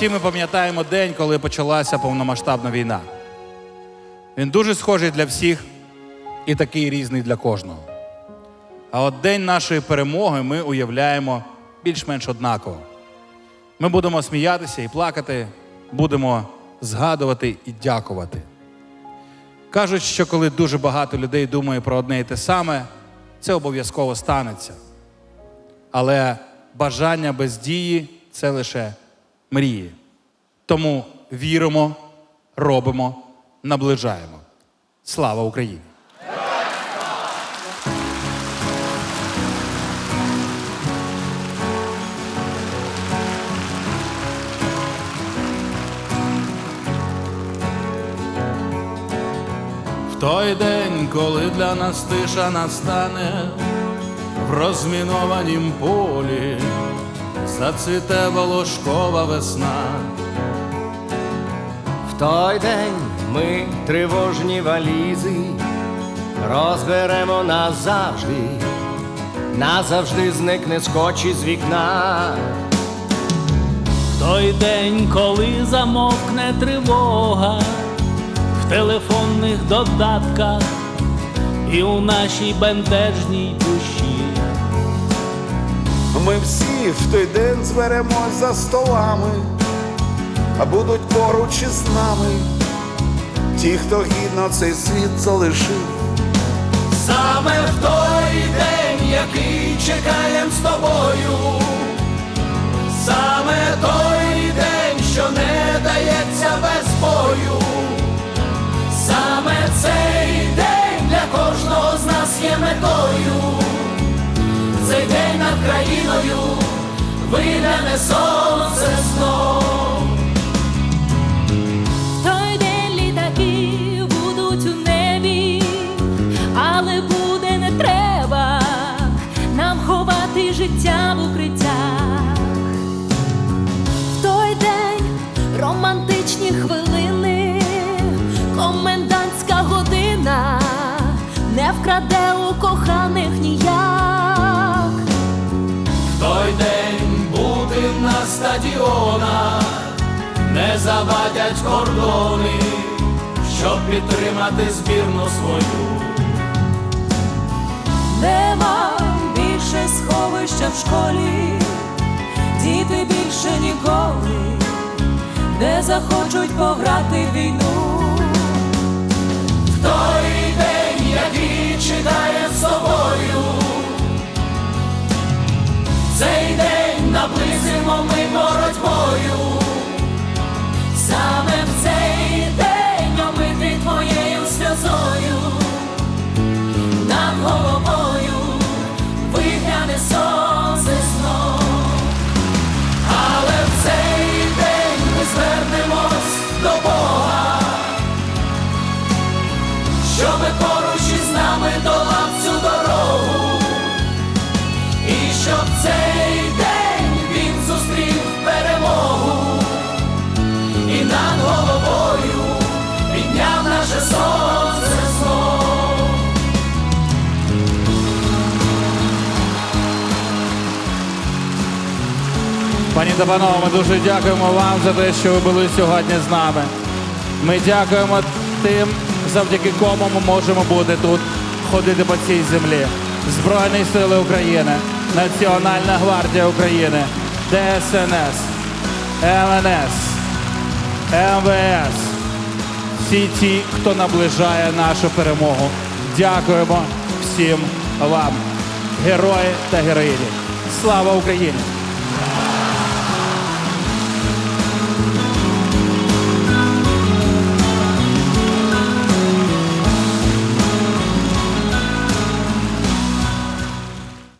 всі ми пам'ятаємо день, коли почалася повномасштабна війна. Він дуже схожий для всіх і такий різний для кожного. А от день нашої перемоги ми уявляємо більш-менш однаково. Ми будемо сміятися і плакати, будемо згадувати і дякувати. Кажуть, що коли дуже багато людей думає про одне і те саме, це обов'язково станеться. Але бажання без дії це лише мрії. Тому віримо, робимо, наближаємо. Слава Україні! Той день, коли для нас тиша настане в розмінованім полі, зацвіте волошкова весна. В той день ми тривожні валізи розберемо назавжди, назавжди зникне скотч із вікна. В той день, коли замовкне тривога в телефонних додатках і у нашій бентежній душі. Ми всі в той день зберемось за столами, а будуть поруч із нами ті, хто гідно цей світ залишив. Саме в той Цей день над країною вигляне сонце знов. Бути на стадіонах не завадять кордони, щоб підтримати збірну свою. Нема більше сховища в школі, діти більше ніколи не захочуть пограти війну. В той день, який чекає щоби поруч із нами долав цю дорогу, і щоб цей день він зустрів перемогу, і над головою підняв наше сонце. Пані та панове, ми дуже дякуємо вам за те, що ви були сьогодні з нами. Ми дякуємо тим, завдяки кому ми можемо бути тут, ходити по цій землі. Збройні Сили України, Національна гвардія України, ДСНС, МНС, МВС. Всі ті, хто наближає нашу перемогу. Дякуємо всім вам, герої та героїні. Слава Україні!